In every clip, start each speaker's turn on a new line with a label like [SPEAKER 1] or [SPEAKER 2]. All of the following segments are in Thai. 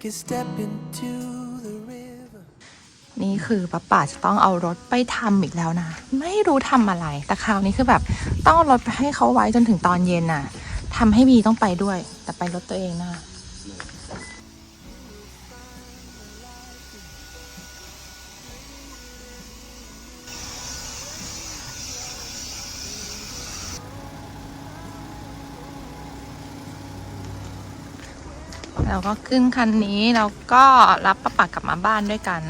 [SPEAKER 1] Take a step into the river.
[SPEAKER 2] นี่คือป้าป่าจะต้องเอารถไปทำอีกแล้วนะ ไม่รู้ทำอะไร แต่คราวนี้คือแบบต้องเอารถไปให้เขาไว้จนถึงตอนเย็นน่ะทำให้บีต้องไปด้วย แต่ไปรถตัวเองนะ เราก็ขึ้นคันนี้แล้วก็รับป้าป่ากลับมาบ้านด้วยกัน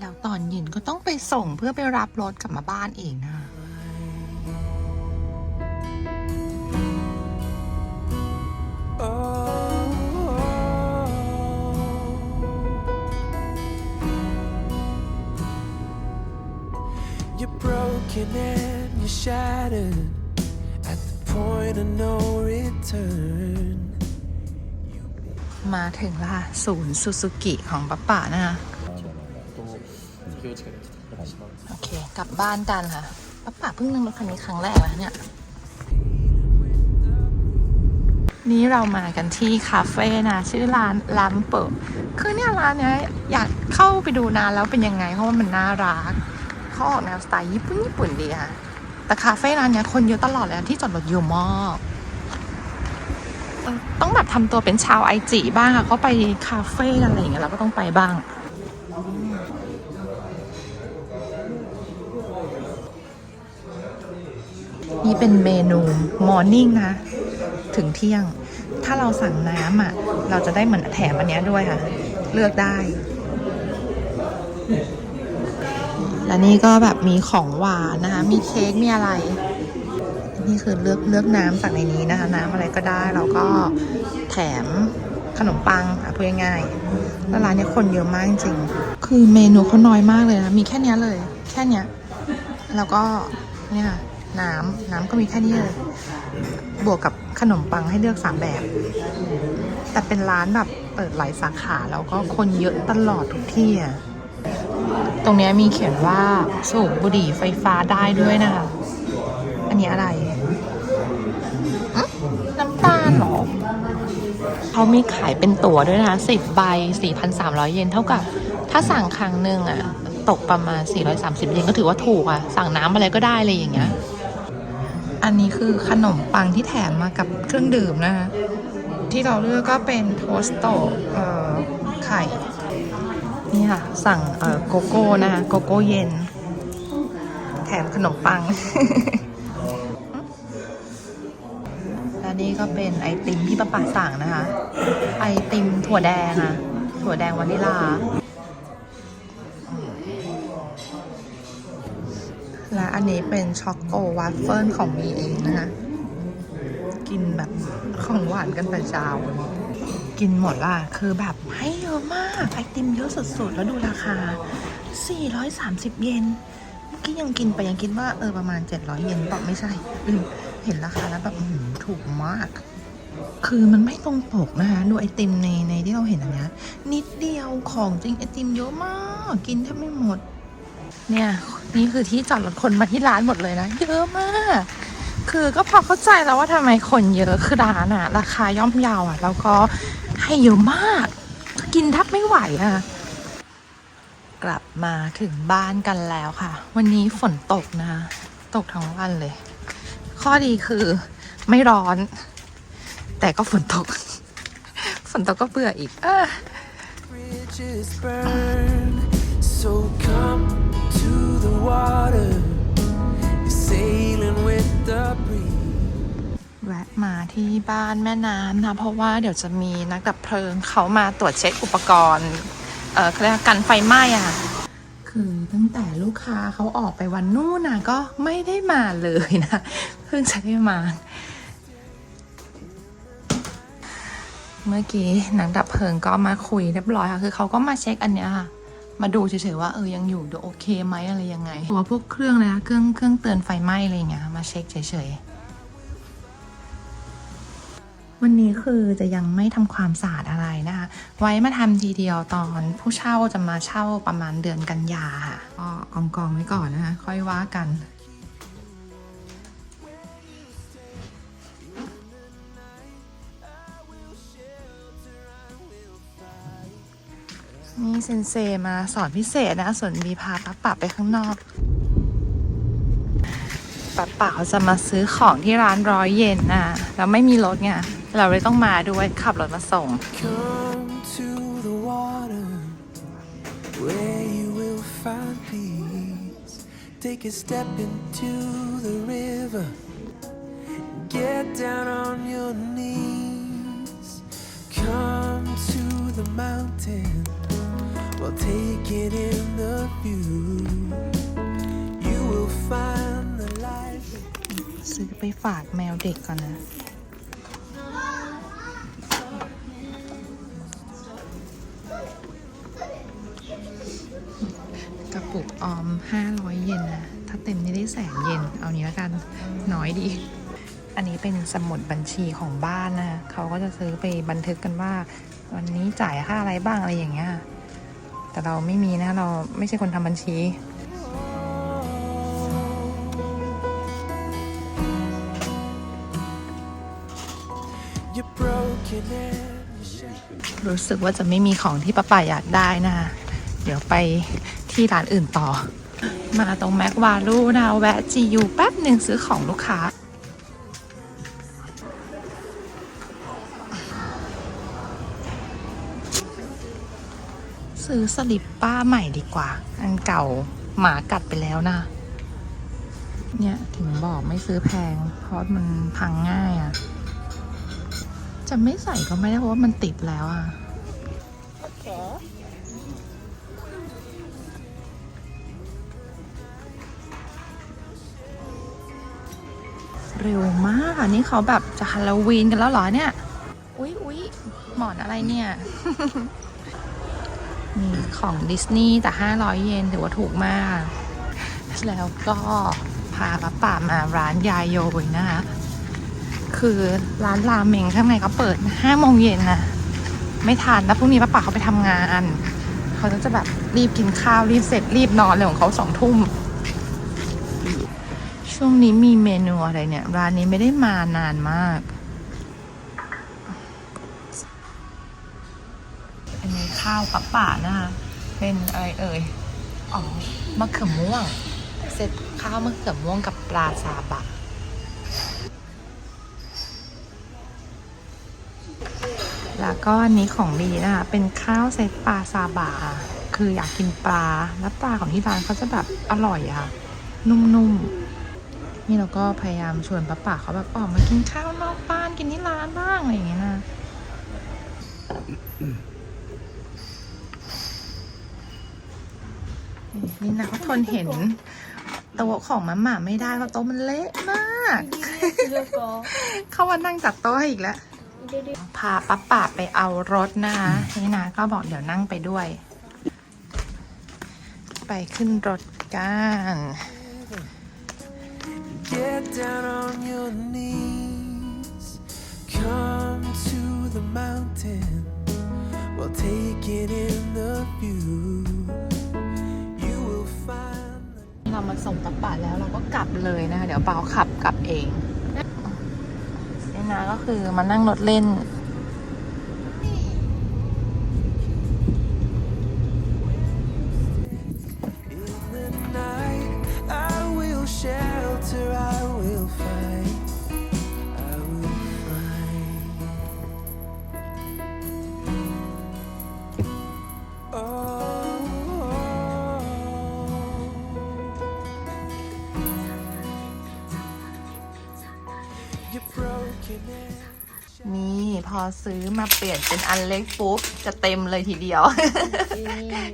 [SPEAKER 2] แล้วตอนเย็นก็ต้องไปส่งเพื่อไปรับรถกลับมาบ้านเอีกนะ มาถึงละศูนย์ซูซูกิของป้าป่านะคะโอเค กลับบ้านกันค่ะป้าป่าเพิ่งนั่งรถคันนี้ครั้งแรกแล้วเนี่ย นี่เรามากันที่คาเฟ่นะ ชื่อร้านลัมเปิดคือเนี่ยร้านเนี้ยอยากเข้าไปดูนานแล้วเป็นยังไง เพราะว่ามันน่ารักเขาออกแนวสไตล์ญี่ปุ่นญี่ปุ่นดีค่ะแต่คาเฟ่ร้านเนี้ยคนเยอะตลอดเลยที่จอดรถเยอะมาก ต้องแบบทำตัวเป็นชาวไอจิบ้างค่ะเขาไปคาเฟ่กันอะไรอย่างเงี้ยเราก็ต้องไปบ้าง นี่เป็นเมนูมอร์นิ่งนะ ถึงเที่ยง ถ้าเราสั่งน้ำอะเราจะได้เหมือนแถมอันเนี้ยด้วยค่ะ เลือกได้ และนี่ก็แบบมีของหวานนะคะ มีเค้กมีอะไร นี่คือเลือกเลือกน้ำจากในนี้นะคะ น้ำอะไรก็ได้เราก็แถมขนมปังอะพูดง่ายๆแล้วร้านนี้คนเยอะมากจริง คือเมนูเขาน้อยมากเลยนะ มีแค่นี้เลย แค่นี้แล้วก็เนี่ยน้ำน้ำก็มีแค่นี้เลย บวกกับขนมปังให้เลือกสามแบบ แต่เป็นร้านแบบเปิดหลายสาขาแล้วก็คนเยอะตลอดทุกที่อะตรงนี้มีเขียนว่าสูบบุหรี่ไฟฟ้าได้ด้วยนะคะ อันนี้อะไร เขามีขายเป็นตั๋วด้วยนะสิบใบ4,300เยนเท่ากับ ถ้าสั่งครั้งหนึ่งอะตกประมาณ 430 เยนก็ถือว่าถูกอะสั่งน้ำอะไรก็ได้เลยอย่างเงี้ย อันนี้คือขนมปังที่แถมมากับเครื่องดื่มนะคะที่เราเลือกก็เป็นโทสโตเอ่อไข่นี่ค่ะ สั่งเอ่อโกโก้นะคะโกโก้เย็น แถมขนมปัง นี่ก็เป็นไอติมที่ป้าป่าสั่งนะคะ ไอติมถั่วแดงอะถั่วแดงวานิลา และอันนี้เป็นช็อกโกวัฟเฟิลของมีเองนะคะ กินแบบของหวานกันแต่เช้า กินหมดละคือแบบให้เยอะมาก ไอติมเยอะสุดๆ แล้วดูราคา 430 เยนเมื่อกี้ยังกินไปยังคิดว่าเออประมาณ 700 เยนบอกไม่ใช่ เห็นราคาแล้วแบบอื้อ ถูกมาก คือมันไม่ตรงปกนะคะ ดูไอติมในในที่เราเห็นอันเนี้ยนิดเดียวของจริงไอติมเยอะมาก กินแทบไม่หมด เนี่ย นี่คือที่จอดรถคนมาที่ร้านหมดเลยนะ เยอะมาก คือก็พอเข้าใจแล้วว่าทำไมคนเยอะคือร้านอะราคาย่อมเยาวอะแล้วก็ให้เยอะมาก กินแทบไม่ไหวอะกลับมาถึงบ้านกันแล้วค่ะ วันนี้ฝนตกนะคะ ตกทั้งวันเลย ข้อดีคือ ไม่ร้อน แต่ก็ฝนตก ฝนตกก็เบื่ออีกเออ
[SPEAKER 1] Bridges burn, so come to the water. You're sailing with the breeze.
[SPEAKER 2] แวะมาที่บ้านแม่น้ำนะ เพราะว่าเดี๋ยวจะมีนักดับเพลิงเขามาตรวจเช็คอุปกรณ์ เออเขาเรียกว่ากันไฟไหม้อะ คือตั้งแต่ลูกค้าเขาออกไปวันนู้นนะก็ไม่ได้มาเลยนะ เพิ่งจะได้มา เมื่อกี้นักดับเพลิงก็มาคุยเรียบร้อยค่ะ คือเขาก็มาเช็คอันเนี้ยค่ะ มาดูเฉยๆว่าเออยังอยู่ดูโอเคไหมอะไรยังไง ตัวพวกเครื่องเลยนะเครื่องเครื่องเตือนไฟไหม้อะไรอย่างเงี้ยมาเช็คเฉยๆ วันนี้คือจะยังไม่ทำความสะอาดอะไรนะคะ ไว้มาทำทีเดียวตอนผู้เช่าจะมาเช่าประมาณเดือนกันยาค่ะก็กองกองๆไว้ก่อนนะคะค่อยว่ากัน นี่เซนเซมาสอนพิเศษนะ ส่วนบีพาป้าป่าไปข้างนอกป้าป่าเขาจะมาซื้อของที่ร้านร้อยเยนนะแล้วไม่มีรถไงเราเลยต้องมาด้วยขับรถมาส่ง
[SPEAKER 1] Come to the water where you will find peace. Take a step into the river. Get down on your knees. Come to the mountain. Well, take it in the view. You will find the life.
[SPEAKER 2] ซื้อไปฝากแมวเด็กก่อนนะ กระปุกออม 500 เยนนะ ถ้าเต็มนี่ได้แสนเยน เอานี้แล้วกัน น้อยดี อันนี้เป็นสมุดบัญชีของบ้านนะ เขาก็จะซื้อไปบันทึกกันว่า วันนี้จ่ายค่าอะไรบ้างอะไรอย่างเงี้ย แต่เราไม่มีนะเราไม่ใช่คนทำบัญชี
[SPEAKER 1] You're broken and you're shattered.
[SPEAKER 2] รู้สึกว่าจะไม่มีของที่ป้าป่าอยากได้นะ เดี๋ยวไปที่ร้านอื่นต่อ มาตรงแม็กวาลูนะแวะจียูแป๊บหนึ่งซื้อของลูกค้า ซื้อสลิปป้าใหม่ดีกว่า อันเก่าหมากัดไปแล้วนะ เนี่ยถึงบอกไม่ซื้อแพง เพราะมันพังง่ายอะ่ะ จะไม่ใส่ก็ไม่ได้เพราะว่ามันติดแล้วอะเร็วมากอันนี้เขาแบบจะฮาโลวีนกันแล้วเหรอเนี่ย อุ๊ยอุ๊ยหมอนอะไรเนี่ย มีของดิสนีย์แต่ 500 เยนถือว่าถูกมาก แล้วก็พาป้าป่ามาร้านยายโยยนะคะ คือร้านราเมงข้างในเขาเปิด5โมงเย็นนะไม่ทันแล้วพรุ่งนี้ป้าป่าเขาไปทำงานเขาก็จะแบบรีบกินข้าวรีบเสร็จรีบนอนเลยของเขาสองทุ่ม ช่วงนี้มีเมนูอะไรเนี่ย ร้านนี้ไม่ได้มานานมาก ข้าวป้าป่านะคะเป็นอะไรเอ่ยอ๋อมะเขือม่วงเซตข้าวมะเขือม่วงกับปลาซาบะแล้วก็อันนี้ของดีนะคะเป็นข้าวเซตปลาซาบะค่ะคืออยากกินปลาแล้วปลาของที่ร้านเขาจะแบบอร่อยอะค่ะ นุ่มๆ นี่เราก็พยายามชวนป้าป่าเขาแบบออกมากินข้าวนอกบ้านกินที่ร้านบ้างอะไรอย่างเงี้ยนะ นี่นะเขาทนเห็นโต๊ะของมาม่าไม่ได้เพราะโต๊ะมันเละมาก เขาว่านั่งจัดโต๊ะให้อีกแล้ว พาป้าป่าไปเอารถนะคะนี่นะก็บอกเดี๋ยวนั่งไปด้วย ไปขึ้นรถกัน
[SPEAKER 1] Get down on your knees. Come to the mountain. Well, take it in the view.
[SPEAKER 2] มาส่งตะปัดแล้วเราก็กลับเลยนะคะ เดี๋ยวเปาขับกลับเองนี่นะก็คือมานั่งรถเล่น อซื้อมาเปลี่ยนเป็นอันเล็กปุ๊บจะเต็มเลยทีเดียว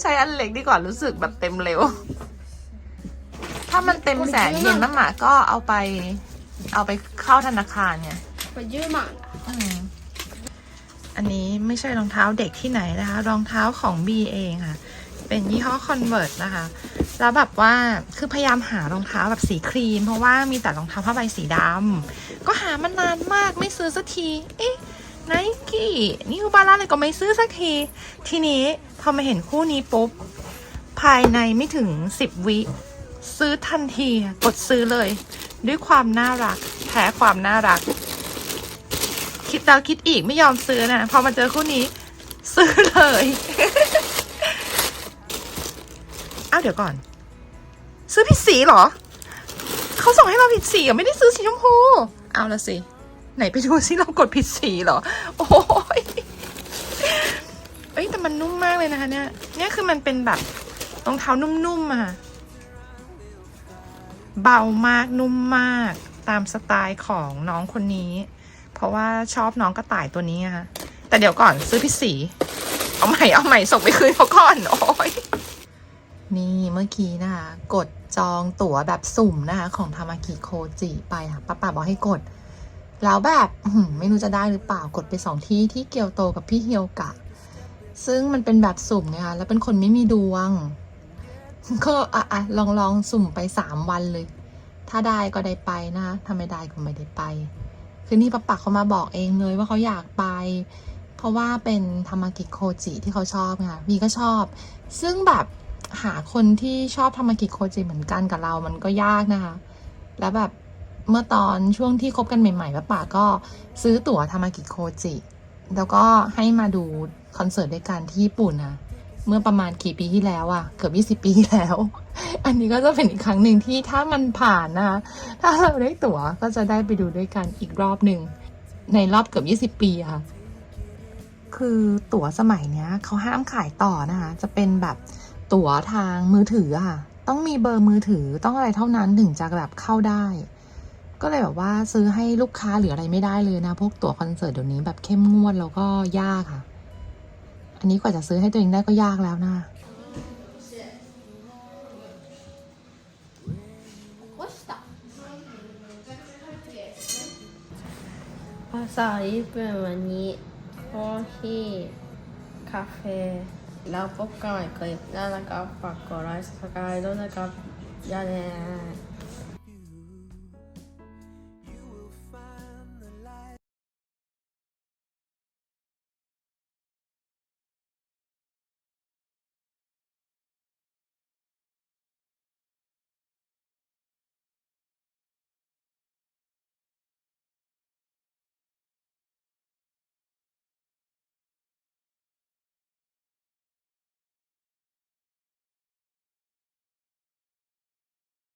[SPEAKER 2] ใช้อันเล็กดีกว่ารู้สึกแบบเต็มเร็ว ถ้ามันเต็มแสนเยนมะหมาก็เอาไป เอาไปเข้าธนาคารเนี่ย
[SPEAKER 3] ไปยืมอะ
[SPEAKER 2] อืมอันนี้ไม่ใช่รองเท้าเด็กที่ไหนนะคะ รองเท้าของบีเองค่ะ เป็นยี่ห้อ Converse นะคะ แล้วแบบว่าคือพยายามหารองเท้าแบบสีครีม เพราะว่ามีแต่รองเท้าผ้าใบสีดำก็หามานานมากไม่ซื้อสักที เอ๊ะ ไนกี้นิวบาลานอะไรก็ไม่ซื้อสักที ทีนี้พอมาเห็นคู่นี้ปุ๊บ ภายในไม่ถึง10วิซื้อทันทีกดซื้อเลย ด้วยความน่ารักแพ้ความน่ารัก คิดแล้วคิดอีกไม่ยอมซื้อนะพอมาเจอคู่นี้ ซื้อเลยอ้าวเดี๋ยวก่อน ซื้อผิดสีเหรอ เขาส่งให้เราผิดสีอะไม่ได้ซื้อสีชมพู เอาละสิ ไหนไปดูซิเรากดผิดสีเหรอ โอ้ยเอ้ยแต่มันนุ่มมากเลยนะคะ เนี่ยเนี่ยคือมันเป็นแบบรองเท้านุ่มๆอะค่ะเบามากนุ่มมากตามสไตล์ของน้องคนนี้ เพราะว่าชอบน้องกระต่ายตัวนี้อะค่ะแต่เดี๋ยวก่อนซื้อผิดสี เอาใหม่เอาใหม่ส่งไปคืนเขาก่อนโอ้ยนี่เมื่อกี้นะคะ กดจองตั๋วแบบสุ่มนะคะ ของทามากิโคจิไปค่ะป้าป่าบอกให้กด แล้วแบบไม่รู้จะได้หรือเปล่ากดไปสองที่ที่เกียวโตกับพี่เฮียวกะ ซึ่งมันเป็นแบบสุ่มนะคะแล้วเป็นคนไม่มีดวง ก็อะลองลองสุ่มไปสามวันเลย ถ้าได้ก็ได้ไปนะคะถ้าไม่ได้ก็ไม่ได้ไป คือนี่ป้าปักเขามาบอกเองเลยว่าเขาอยากไป เพราะว่าเป็นธรรมกิจโคจิที่เขาชอบค่ะวีก็ชอบ ซึ่งแบบหาคนที่ชอบธรรมกิจโคจิเหมือนกันกับเรา มันก็ยากนะคะ แล้วแบบ เมื่อตอนช่วงที่คบกันใหม่ๆป้าป่าก็ซื้อตั๋วธรรมากิโคจิ แล้วก็ให้มาดูคอนเสิร์ตด้วยกันที่ญี่ปุ่นนะเมื่อประมาณกี่ปีที่แล้วอะเกือบ20 ปีที่แล้ว อันนี้ก็จะเป็นอีกครั้งหนึ่งที่ถ้ามันผ่านนะ ถ้าเราได้ตั๋วก็จะได้ไปดูด้วยกันอีกรอบหนึ่ง ในรอบเกือบ20 ปีค่ะ คือตั๋วสมัยเนี้ยเขาห้ามขายต่อนะคะ จะเป็นแบบตั๋วทางมือถืออะค่ะ ต้องมีเบอร์มือถือต้องอะไรเท่านั้นถึงจะแบบเข้าได้ ก็เลยแบบว่าซื้อให้ลูกค้าหรืออะไรไม่ได้เลยนะ พวกตั๋วคอนเสิร์ตเดี๋ยวนี้แบบเข้มงวดแล้วก็ยากค่ะ อันนี้กว่าจะซื้อให้ตัวเองได้ก็ยากแล้วนะ
[SPEAKER 3] ภาษาญี่ปุ่นวันนี้โอฮิคาเฟ่แล้วพบกันใหม่คลิปหน้านะครับฝากกดไลค์สกายด้วยนะครับย่าลืม